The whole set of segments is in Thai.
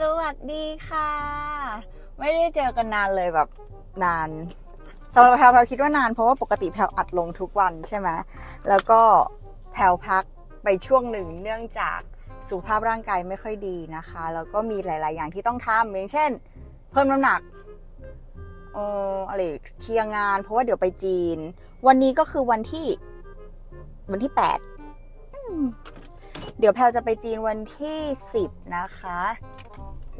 สวัสดีค่ะ ไม่ได้เจอกันนานเลยแบบนานสำหรับแพลวแพลวคิดว่านานเพราะว่าปกติแพลวอัดลงทุกวันใช่ไหมแล้วก็แพลวพักไปช่วงหนึ่งเนื่องจากสุขภาพร่างกายไม่ค่อยดีนะคะ แล้วก็มีหลาย ๆ อย่างที่ต้องทำอย่างเช่น เพิ่มน้ำหนักเอออะไรเคลียร์งาน เพราะว่าเดี๋ยวไปจีน วันนี้ก็คือวันที่ วันที่แปดเดี๋ยวแพลวจะไปจีนวันที่สิบนะคะ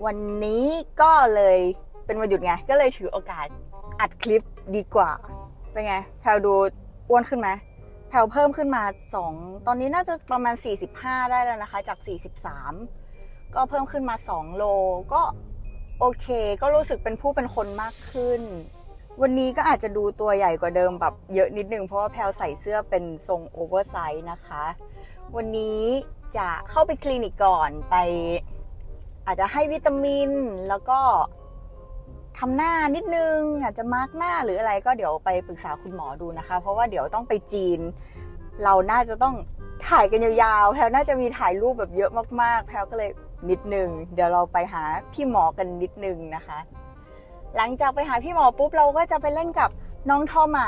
วันนี้ก็เลยเป็นวันหยุดไง ก็เลยถือโอกาสอัดคลิปดีกว่า เป็นไง แพลวดูอ้วนขึ้นไหมแพลวเพิ่มขึ้นมา 2 ตอนนี้น่าจะประมาณ 45 ได้แล้วนะคะ จาก 43 ก็เพิ่มขึ้นมา 2 โล ก็โอเค ก็รู้สึกเป็นผู้เป็นคนมากขึ้น วันนี้ก็อาจจะดูตัวใหญ่กว่าเดิมแบบเยอะนิดนึง เพราะว่าแพลวใส่เสื้อเป็นทรงโอเวอร์ไซส์นะคะ วันนี้จะเข้าไปคลินิกก่อนไป อาจจะให้วิตามิน แล้วก็ทำหน้านิดนึง อาจจะมาร์กหน้าหรืออะไรก็เดี๋ยวไปปรึกษาคุณหมอดูนะคะ เพราะว่าเดี๋ยวต้องไปจีน เราน่าจะต้องถ่ายกันยาวๆแพลวน่าจะมีถ่ายรูปแบบเยอะมากๆ แพลวก็เลยนิดนึง เดี๋ยวเราไปหาพี่หมอกันนิดนึงนะคะ หลังจากไปหาพี่หมอปุ๊บเราก็จะไปเล่นกับน้องทอไหม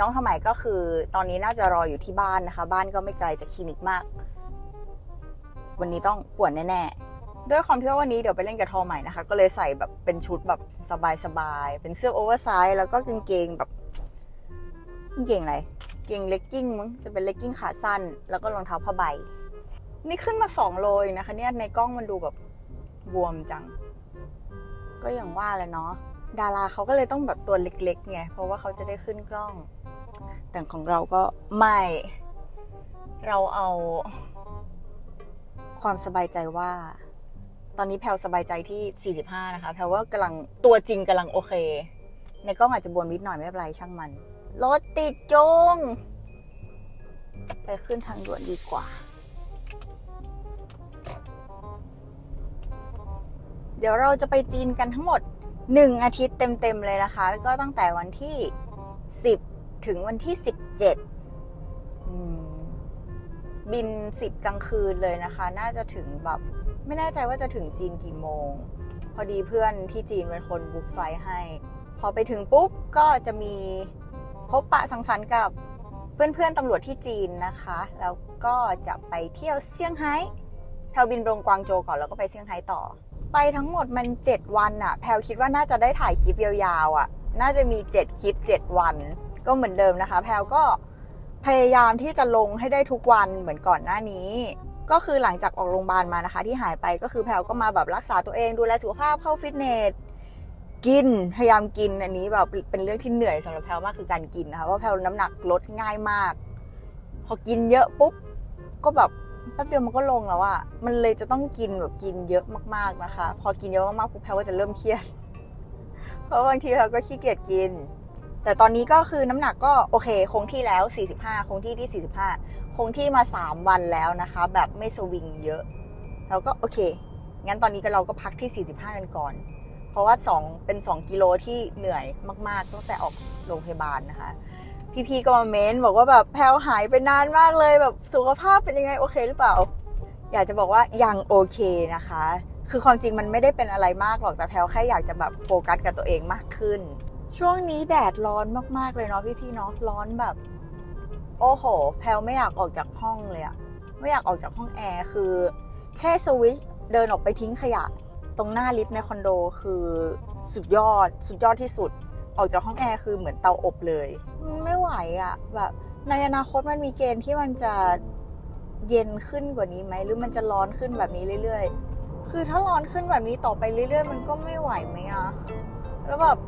น้องทอไหมก็คือ ตอนนี้น่าจะรออยู่ที่บ้านนะคะ บ้านก็ไม่ไกลจากคลินิกมาก วันนี้ต้องปวนแน่ๆ ด้วยความที่ว่าวันนี้เดี๋ยวไปเล่นกับทอใหม่นะคะ ก็เลยใส่แบบเป็นชุดแบบสบายๆ เป็นเสื้อโอเวอร์ไซส์แล้วก็กางเกงแบบกางเกงอะไรเกงเลกกิ้งมั้งจะเป็นเลกกิ้งขาสั้น แล้วก็รองเท้าผ้าใบ นี่ขึ้นมาสองโลเองนะคะ เนี่ยในกล้องมันดูแบบบวมจัง ก็อย่างว่าแหละเนาะดาราเขาก็เลยต้องแบบตัวเล็กๆไงเพราะว่าเขาจะได้ขึ้นกล้อง แต่ของเราก็ไม่ เราเอา ความสบายใจว่า ตอนนี้แพลวสบายใจที่ 45 นะคะ แพลวว่ากำลังตัวจริงกำลังโอเค ในกล้องอาจจะบวมนิดหน่อยไม่เป็นไรช่างมัน รถติดจง ไปขึ้นทางด่วนดีกว่า เดี๋ยวเราจะไปจีนกันทั้งหมด 1 อาทิตย์เต็ม ๆ เลยนะคะ ก็ตั้งแต่วันที่ 10 ถึงวันที่ 17อืม บิน10กลางคืนเลยนะคะ น่าจะถึงแบบไม่แน่ใจว่าจะถึงจีนกี่โมง พอดีเพื่อนที่จีนเป็นคนบุ๊กไฟล์ให้ พอไปถึงปุ๊บก็จะมีพบปะสังสรรค์กับเพื่อนๆตำรวจที่จีนนะคะ แล้วก็จะไปเที่ยวเซี่ยงไฮ้แพลวบินลงกวางโจก่อนแล้วก็ไปเซี่ยงไฮ้ต่อ ไปทั้งหมดมัน 7 วันอะแพลวคิดว่าน่าจะได้ถ่ายคลิปยาวๆอะน่าจะมี 7 คลิป 7 วัน ก็เหมือนเดิมนะคะ แพลวก็ พยายามที่จะลงให้ได้ทุกวันเหมือนก่อนหน้านี้ ก็คือหลังจากออกโรงพยาบาลมานะคะ ที่หายไปก็คือแพลก็มาแบบรักษาตัวเองดูแลสุขภาพเข้าฟิตเนสกินพยายามกินอันนี้แบบเป็นเรื่องที่เหนื่อยสำหรับแพลมากคือการกินนะคะเพราะแพลน้ำหนักลดง่ายมาก พอกินเยอะปุ๊บก็แบบแป๊บเดียวมันก็ลงแล้วอะมันเลยจะต้องกินแบบกินเยอะมากๆนะคะ พอกินเยอะมากๆปุ๊บแพลก็จะเริ่มเครียด เพราะบางทีแพลก็ขี้เกียจกิน แต่ตอนนี้ก็คือน้ำหนักก็โอเค คงที่แล้ว 45 คงที่ที่ 45 คงที่มา 3 วันแล้วนะคะ แบบไม่สวิงเยอะ เราก็โอเค งั้นตอนนี้ก็เราก็พักที่ 45 กันก่อน เพราะว่า 2 เป็น 2 กิโลที่เหนื่อยมาก ๆ ตั้งแต่ออกโรงพยาบาลนะคะ พี่ๆก็มาเม้นบอกว่าแบบแพลวหายไปนานมากเลยแบบสุขภาพเป็นยังไงโอเคหรือเปล่า อยากจะบอกว่ายังโอเคนะคะ คือความจริงมันไม่ได้เป็นอะไรมากหรอกแต่แพลวแค่อยากจะแบบโฟกัสกับตัวเองมากขึ้น ช่วงนี้แดดร้อนมากๆเลยเนาะพี่ๆเนาะร้อนแบบ โอ้โห แพลวไม่อยากออกจากห้องเลยอะไม่อยากออกจากห้องแอร์คือ แค่สวิตช์เดินออกไปทิ้งขยะ ตรงหน้าลิฟต์ในคอนโดคือสุดยอด สุดยอดที่สุด ออกจากห้องแอร์คือเหมือนเตาอบเลย ไม่ไหวอะแบบในอนาคตมันมีเกณฑ์ที่มันจะเย็นขึ้นกว่านี้ไหมหรือมันจะร้อนขึ้นแบบนี้เรื่อย ๆ คือถ้าร้อนขึ้นแบบนี้ต่อไปเรื่อย ๆ มันก็ไม่ไหวไหมอะแล้วแบบ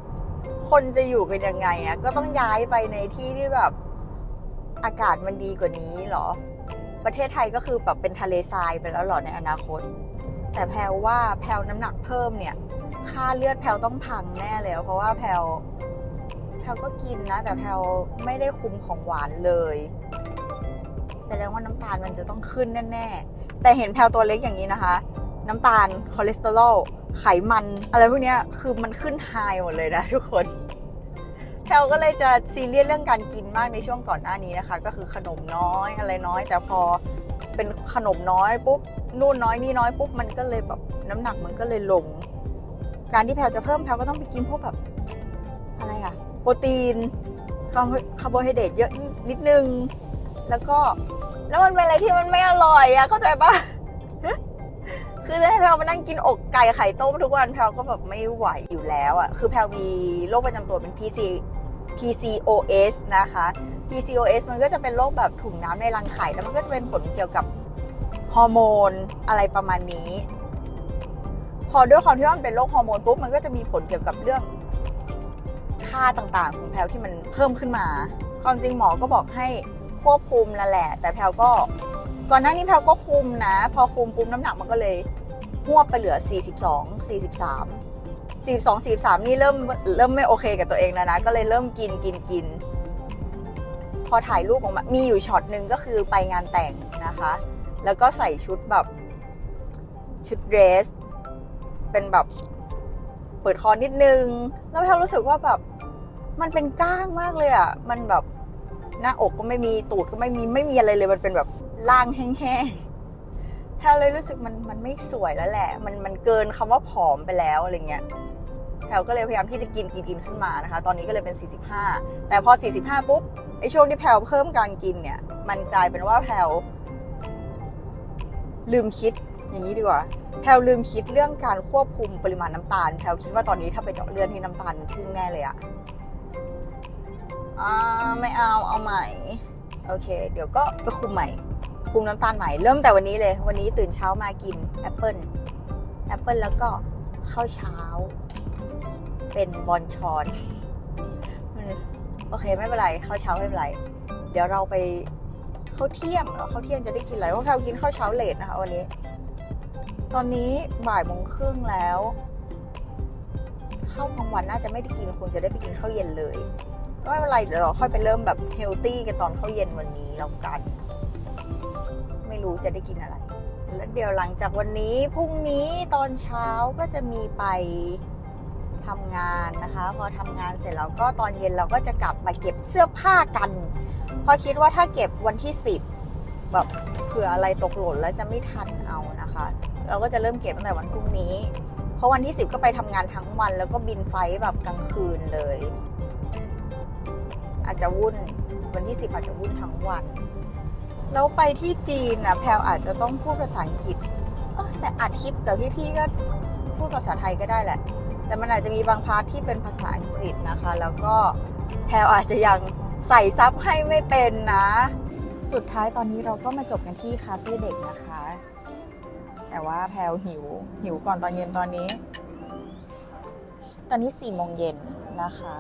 คนจะอยู่กันยังไงอะก็ต้องย้ายไปในที่ที่แบบอากาศมันดีกว่านี้หรอ ประเทศไทยก็คือแบบเป็นทะเลทรายไปแล้วหรอในอนาคต แต่แพลว่าแพลน้ำหนักเพิ่มเนี่ย ค่าเลือดแพลวต้องพังแน่เลยเพราะว่าแพลวแพลวก็กินนะ แต่แพลวไม่ได้คุมของหวานเลย แสดงว่าน้ำตาลมันจะต้องขึ้นแน่ๆแต่เห็นแพลวตัวเล็กอย่างนี้นะคะ น้ำตาลคอเลสเตอรอล ไขมัน อะไรพวกนี้คือมันขึ้นไฮหมดเลยนะทุกคนแพลก็เลยจะซีเรียสเรื่องการกินมากในช่วงก่อนหน้านี้นะคะ ก็คือขนมน้อยอะไรน้อย แต่พอเป็นขนมน้อยปุ๊บนู่นน้อยนี่น้อยปุ๊บมันก็เลยแบบน้ำหนักมันก็เลยลง การที่แพลจะเพิ่มแพลก็ต้องไปกินพวกแบบอะไรอะโปรตีนคาร์โบไฮเดรตเยอะนิดนึง แล้วก็แล้วมันเป็นอะไรที่มันไม่อร่อยอะเข้าใจปะ คือจะให้แพลวมานั่งกินอกไก่ไข่ต้มทุกวันแพลวก็แบบไม่ไหวอยู่แล้วอะคือแพลวมีโรคประจำตัวเป็น PC PCOS นะคะ PCOS มันก็จะเป็นโรคแบบถุงน้ำในรังไข่ แล้วมันก็จะเป็นผลเกี่ยวกับฮอร์โมนอะไรประมาณนี้ พอด้วยความที่มันเป็นโรคฮอร์โมนปุ๊บ มันก็จะมีผลเกี่ยวกับเรื่องค่าต่างๆ ของแพลวที่มันเพิ่มขึ้นมา ความจริงหมอก็บอกให้ควบคุมนั่นแหละ แต่แพลวก็ก่อนหน้านี้แพลวก็คุมนะ พอคุมปุ๊บน้ำหนักมันก็เลย หวบไปเหลือ 42 43 42 43 นี่เริ่มเริ่มไม่โอเคกับตัวเองแล้วนะ ก็เลยเริ่มกินกินกิน พอถ่ายรูปออกมา มีอยู่ช็อตหนึ่งก็คือไปงานแต่งนะคะ แล้วก็ใส่ชุดแบบชุดเดรส เป็นแบบเปิดคอนิดนึง แล้วแพลรู้สึกว่าแบบมันเป็นก้างมากเลยอะ่ะ มันแบบหน้าอกก็ไม่มีตูดก็ไม่มีไม่มีอะไรเลย มันเป็นแบบล่างแห้งๆ แพลเลยรู้สึกมันมันไม่สวยแล้วแหละ มันมันเกินคำว่าผอมไปแล้วอะไรเงี้ยแพลก็เลยพยายามที่จะกินกินกินขึ้นมานะคะ ตอนนี้ก็เลยเป็น 45 แต่พอ 45 ปุ๊บไอช่วงที่แพลเพิ่มการกินเนี่ย มันกลายเป็นว่าแพลลืมคิดอย่างนี้ดีกว่าแพลลืมคิดเรื่องการควบคุมปริมาณน้ำตาลแพลคิดว่าตอนนี้ถ้าไปเจาะเลือดที่น้ำตาลพุ่งแน่เลยอะอ่าไม่เอาเอาใหม่ โอเค เดี๋ยวก็ไปคุมใหม่ คุมน้ำตาลใหม่เริ่มแต่วันนี้เลย วันนี้ตื่นเช้ามากินแอปเปิลแอปเปิลแล้วก็ข้าวเช้า เป็นบอลชอนโอเคไม่เป็นไรข้าวเช้าไม่เป็นไร เดี๋ยวเราไปข้าวเที่ยงเหรอข้าวเที่ยงจะได้กินอะไรเพราะแพลกินข้าวเช้าเลทนะคะวันนี้ ตอนนี้บ่ายโมงครึ่งแล้วข้าวกลางวันน่าจะไม่ได้กินคงจะได้ไปกินข้าวเย็นเลยก็ไม่เป็นไรเดี๋ยวเราค่อยไปเริ่มแบบเฮลตี้กันตอนข้าวเย็นวันนี้แล้วกัน ไม่รู้จะได้กินอะไร แล้วเดี๋ยวหลังจากวันนี้พรุ่งนี้ตอนเช้าก็จะมีไปทำงานนะคะ พอทำงานเสร็จแล้วก็ตอนเย็นเราก็จะกลับมาเก็บเสื้อผ้ากันเพราะคิดว่าถ้าเก็บวันที่ 10แบบเผื่ออะไรตกหล่นแล้วจะไม่ทันเอานะคะ เราก็จะเริ่มเก็บตั้งแต่วันพรุ่งนี้ เพราะวันที่ 10 ก็ไปทำงานทั้งวัน แล้วก็บินไฟล์แบบกลางคืนเลย อาจจะวุ่นวันที่ 10 อาจจะวุ่นทั้งวัน แล้วไปที่จีนนะแพลวอาจจะต้องพูดภาษาอังกฤษแต่อัดคลิปแต่พี่ๆก็พูดภาษาไทยก็ได้แหละ แต่มันอาจจะมีบางพาร์ทที่เป็นภาษาอังกฤษนะคะ แล้วก็แพลวอาจจะยังใส่ซับให้ไม่เป็นนะ สุดท้ายตอนนี้เราก็มาจบกันที่คาเฟ่เด็กนะคะ แต่ว่าแพลวหิวหิวก่อนตอนเย็นตอนนี้ ตอนนี้4โมงเย็นนะคะ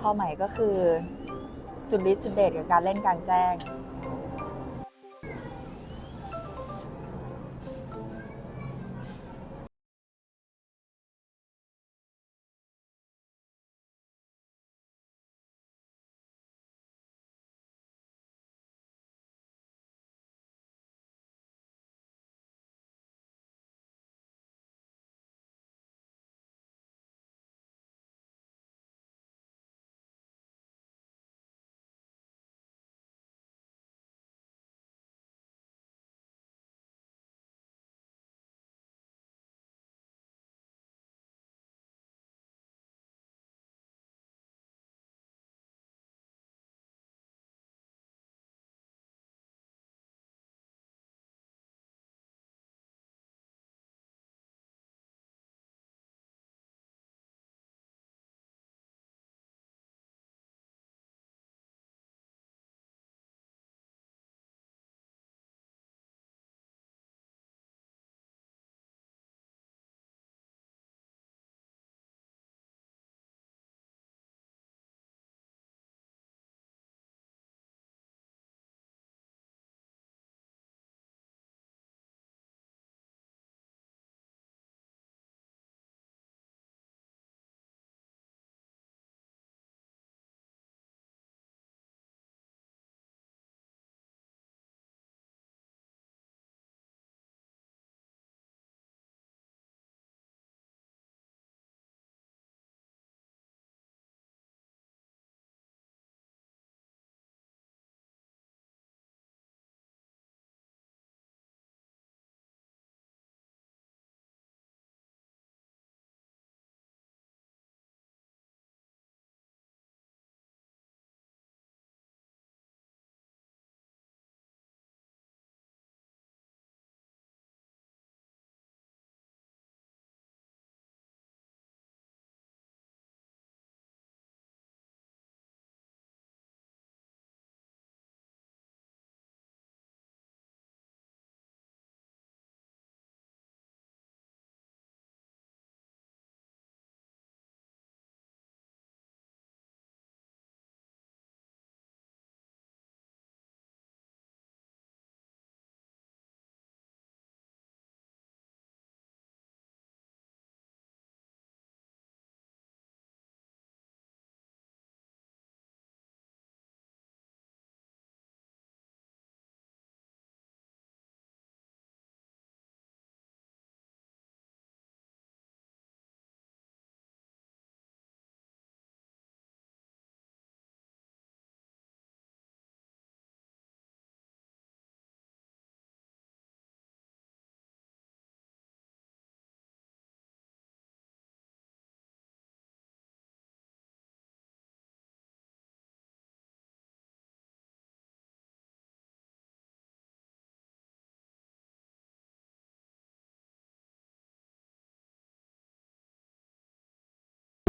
พอใหม่ก็คือสุดฤทธิ์สุดเดชกับการเล่นกางแจ้ง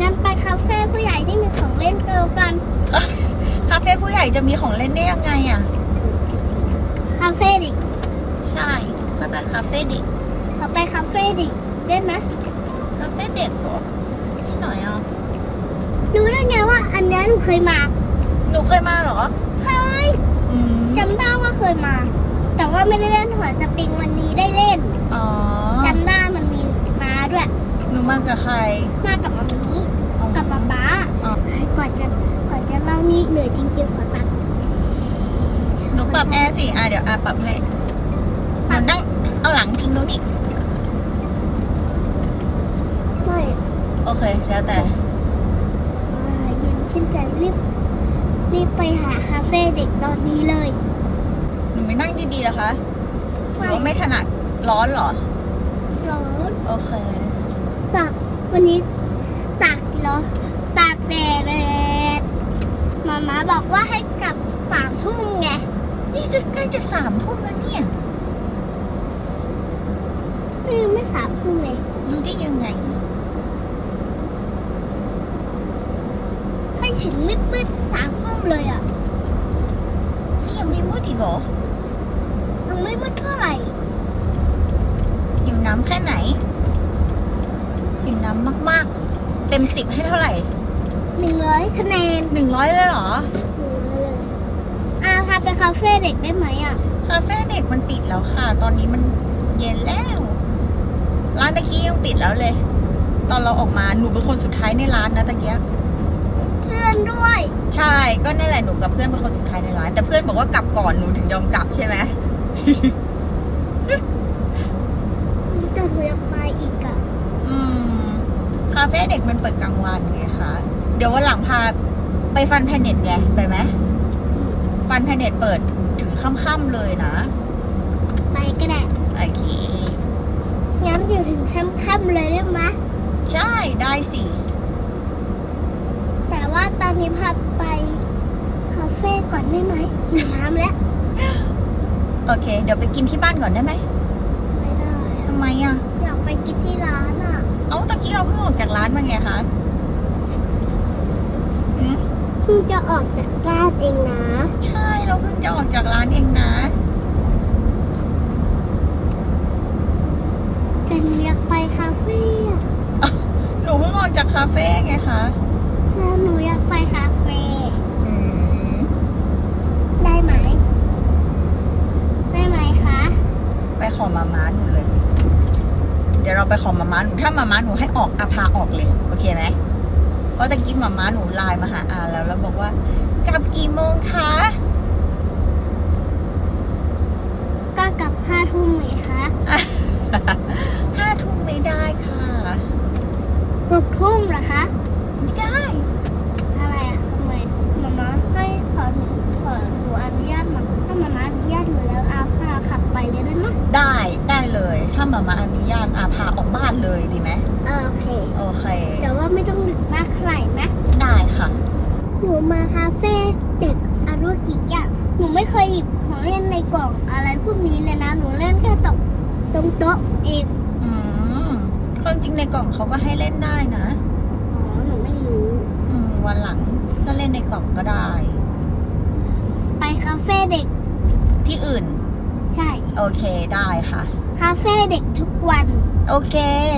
งั้นไปคาเฟ่ผู้ใหญ่ที่มีของเล่นเกินกัน คาเฟ่ผู้ใหญ่จะมีของเล่นได้ยังไงอะ คาเฟ่เด็กใช่สำหรับคาเฟ่เด็กเขาไปคาเฟ่เด็กได้ไหมคาเฟ่เด็กเหรอที่ไหนอะรู้ได้ไงว่าอันเนี้ยหนูเคยมา หนูเคยมาเหรอ เคยอืมจำได้ว่าเคยมา แต่ว่าไม่ได้เล่นหัวสปริงวันนี้ได้เล่น อ๋อจำได้มันมีม้าด้วย หนูมากับใคร มากับมามี อ๋อ กับป๊าป๊า อ๋อ ก่อนจะก่อนจะเล่านี่เหนื่อยจริงๆขอตัดหนูปรับแอร์สิ อะเดี๋ยวอาปรับให้หนูนั่งเอาหลังพิงตรงนี้ไม่โอเค แล้วแต่อ่าเย็นชื่นใจรีบรีบไปหาคาเฟ่เด็กตอนนี้เลย หนูไม่นั่งดีๆเหรอคะหรือว่าไม่ถนัดร้อนเหรอ ร้อน โอเคตากวันนี้ตากร้อนตากแดดแดด มาม่าบอกว่าให้กลับสามทุ่มไง นี่จะใกล้จะสามทุ่มแล้วเนี่ยนี่ไม่สามทุ่มเลยรู้ได้ยังไง ให้ถึงมืดมืดๆสามทุ่มเลยอะ นี่ยังไม่มืดอีกเหรอยังไม่มืดเท่าไหร่หิวน้ำแค่ไหนหิวน้ำมากๆ เต็มสิบให้เท่าไหร่ หนึ่งร้อยคะแนนหนึ่งร้อยเลยเหรอหนึ่งร้อยเลยอาพาไปคาเฟ่เด็กได้ไหมอะ คาเฟ่เด็กมันปิดแล้วค่ะ ตอนนี้มันเย็นแล้ว ร้านตะกี้ยังปิดแล้วเลย ตอนเราออกมาหนูเป็นคนสุดท้ายในร้านนะตะเกียบเพื่อนด้วย ใช่ ก็นั่นแหละหนูกับเพื่อนเป็นคนสุดท้ายในร้าน แต่เพื่อนบอกว่ากลับก่อนหนูถึงยอมกลับใช่ไหมแต่หนูอยากไปอีกอะ อืม คาเฟ่เด็กมันเปิดกลางวันไงคะ เดี๋ยววันหลังพาไปฟันแพนเน็ตไงไปไหมฟันแพนเน็ตเปิดถึงค่ำๆเลยนะ ไปก็ได้โอเคงั้นอยู่ถึงค่ำๆเลยได้ไหมใช่ได้สิ แต่ว่าตอนนี้พาไปคาเฟ่ก่อนได้ไหมหิวน้ำแล้ว โอเค เดี๋ยวไปกินที่บ้านก่อนได้ไหมไม่ได้อะทำไมอะ อยากไปกินที่ร้านอะ เอ้าตะกี้เราเพิ่งออกจากร้านมาไงคะหืมเพิ่งจะออกจากบ้านเองนะ ใช่เราเพิ่งจะออกจากร้านเองนะแต่หนูอยากไปคาเฟ่อะหนูเพิ่งออกจากคาเฟ่ไงคะแล้วหนูอยากไปคาเฟ่อืมได้ไหม ได้ไหมคะ ไปขอมาม้าหนูเลย เดี๋ยวเราไปขอมาม้าหนูถ้ามาม้าหนูให้ออกอาพาออกเลย โอเคไหมเพ ราะตะกี้มาม้าหนูไลน์มาหาอาแล้ว แล้วบอกว่ากลับกี่โมงคะก็กลับห้าทุ่มไหมคะห้าทุ่มไม่ได้ค่ะหกทุ่มเหรอคะไม่ได้ อะไรอะทำไมมาม่าให้ขอหนูขอหนูอนุญาตมาถ้ามาม่าอนุญาตหนูแล้วอาพาขับไปเลยได้ไหมได้ได้เลย ถ้ามามาอนุญาตอาพาออกบ้านเลยดีไหมโอเคโอเค แต่ว่าไม่ต้อง ดึกมากเท่าไหร่นะได้ค่ะ หนูมาคาเฟ่เด็กอารุกิอะหนูไม่เคยหยิบของเล่นในกล่องอะไรพวกนี้เลยนะ หนูเล่นแค่ตรงตรงโต๊ะเองอืมความจริงในกล่องเขาก็ให้เล่นได้นะ อ๋อ หนูไม่รู้ อืม วันหลังก็เล่นในกล่องก็ได้ ไปคาเฟ่เด็ก ที่อื่น ใช่ โอเคได้ค่ะ คาเฟ่เด็กทุกวัน โอเค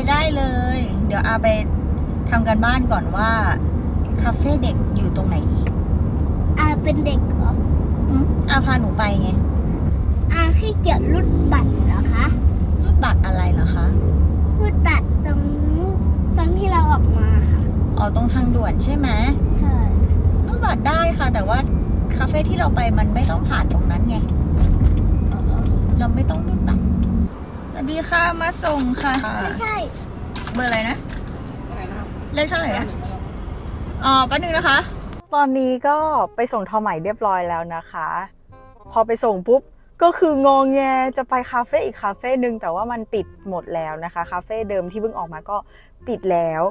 ได้เลย เดี๋ยวอาไป ทำกันบ้านก่อนว่า คาเฟ่เด็กอยู่ตรงไหนอีกอาเป็นเด็กเหรออืมอาพาหนูไปไงอาขี้เกียจรุดบัตรเหรอคะรูดบัตรอะไรเหรอคะรุดบัตรตรงตอนที่เราออกมาค่ะอ๋อตรงทางด่วนใช่ไหมใช่รูดบัตรได้ค่ะ แต่ว่าคาเฟ่ที่เราไปมันไม่ต้องผ่านตรงนั้นไง เราไม่ต้องรูดบัตรสวัสดีค่ะมาส่งค่ะ ไม่ใช่ เบอร์อะไรนะ เลขเท่าไหร่นะอ๋อแป๊บนึงนะคะ ตอนนี้ก็ไปส่งทอใหม่เรียบร้อยแล้วนะคะ พอไปส่งปุ๊บก็คืองงแงจะไปคาเฟ่อีกคาเฟ่หนึ่งแต่ว่ามันปิดหมดแล้วนะคะคาเฟ่เดิมที่เพิ่งออกมาก็ปิดแล้ว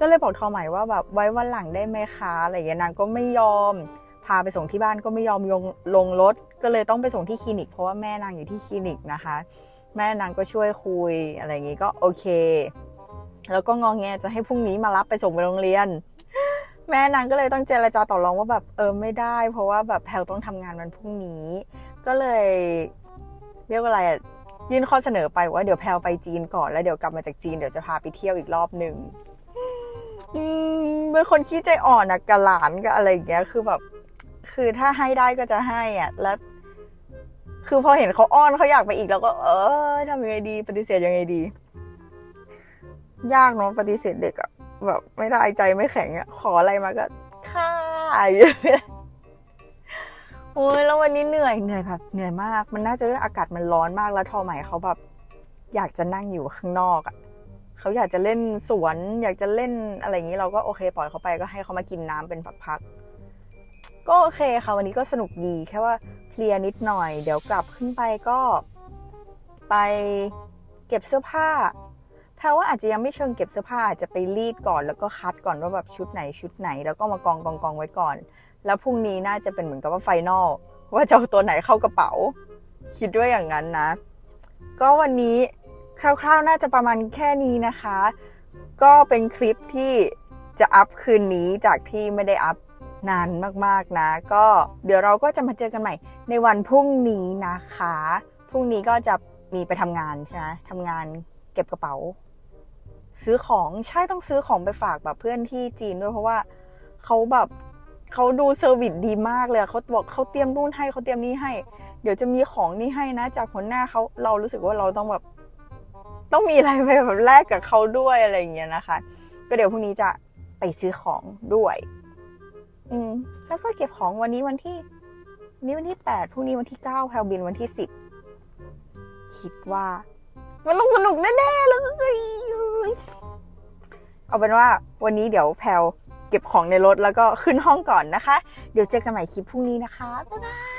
ก็เลยบอกทอใหม่ว่าแบบไว้วันหลังได้ไหมคะอะไรอย่างเงี้ยนางก็ไม่ยอม พาไปส่งที่บ้านก็ไม่ยอมลงลงรถ ก็เลยต้องไปส่งที่คลินิก เพราะว่าแม่นางอยู่ที่คลินิกนะคะ แม่นางก็ช่วยคุยอะไรอย่างงี้ก็โอเค แล้วก็งองแงจะให้พรุ่งนี้มารับไปส่งไปโรงเรียน แม่นางก็เลยต้องเจรจาต่อรองว่าแบบเออไม่ได้ เพราะว่าแบบแพลต้องทำงานวันพรุ่งนี้ ก็เลยเรียกว่าอะไรยื่นข้อเสนอไปว่าเดี๋ยวแพลไปจีนก่อนแล้วเดี๋ยวกลับมาจากจีนเดี๋ยวจะพาไปเที่ยวอีกรอบหนึ่งเป็นคนขี้ใจอ่อนอะกับหลานกับอะไรอย่างเงี้ยคือแบบ คือถ้าให้ได้ก็จะให้อะแล้วคือพอเห็นเขาอ้อนเขาอยากไปอีกเราก็ เออทำยังไงดี ปฏิเสธยังไงดี ยากเนาะปฏิเสธเด็กอะแบบไม่ได้ใจไม่แข็งอะขออะไรมาก็ค่าอย่างเงี้ยโอ้ยแล้ววันนี้เหนื่อยเหนื่อยแบบเหนื่อยมาก มันน่าจะด้วยอากาศมันร้อนมากแล้วทอใหม่เขาแบบอยากจะนั่งอยู่ข้างนอกอะเขาอยากจะเล่นสวน อยากจะเล่นอะไรอย่างนี้เราก็โอเค ปล่อยเขาไปก็ให้เขามากินน้ำเป็นพักๆก็โอเคค่ะวันนี้ก็สนุกดีแค่ว่าเพลียนิดหน่อย เดี๋ยวกลับขึ้นไปก็ไปเก็บเสื้อผ้า แพลว่าอาจจะยังไม่เชิงเก็บเสื้อผ้าอาจจะไปรีดก่อนแล้วก็คัดก่อนว่าแบบชุดไหนชุดไหน แล้วก็มากองกองกองไว้ก่อน แล้วพรุ่งนี้น่าจะเป็นเหมือนกับว่าไฟนอลว่าจะเอาตัวไหนเข้ากระเป๋า คิดด้วยอย่างนั้นนะ ก็วันนี้คร่าวๆ น่าจะประมาณแค่นี้นะคะ ก็เป็นคลิปที่จะอัพคืนนี้จากที่ไม่ได้อัพนานมากๆนะ ก็เดี๋ยวเราก็จะมาเจอกันใหม่ ในวันพรุ่งนี้นะคะ พรุ่งนี้ก็จะมีไปทำงานใช่ไหมทำงานเก็บกระเป๋า ซื้อของใช่ต้องซื้อของไปฝากแบบเพื่อนที่จีนด้วยเพราะว่าเขาแบบเขาดูเซอร์วิสดีมากเลยเขาบอกเขาเตรียมนู่นให้เขาเตรียมนี่ให้ เดี๋ยวจะมีของนี่ให้นะ จากหัวหน้าเขาเรารู้สึกว่าเราต้องแบบ ต้องมีอะไรไปแบบแลกกับเขาด้วยอะไรอย่างเงี้ยนะคะ ก็เดี๋ยวพรุ่งนี้จะไปซื้อของด้วย อืมแล้วก็เก็บของวันนี้วันที่นนี้วันที่แปดพรุ่งนี้วันที่เก้าแพลบินวันที่สิบคิดว่า มันต้องสนุกแน่ๆเลยเอาเป็นว่าวันนี้เดี๋ยวแพลวเก็บของในรถแล้วก็ขึ้นห้องก่อนนะคะ เดี๋ยวเจอกันใหม่คลิปพรุ่งนี้นะคะ บ๊ายบาย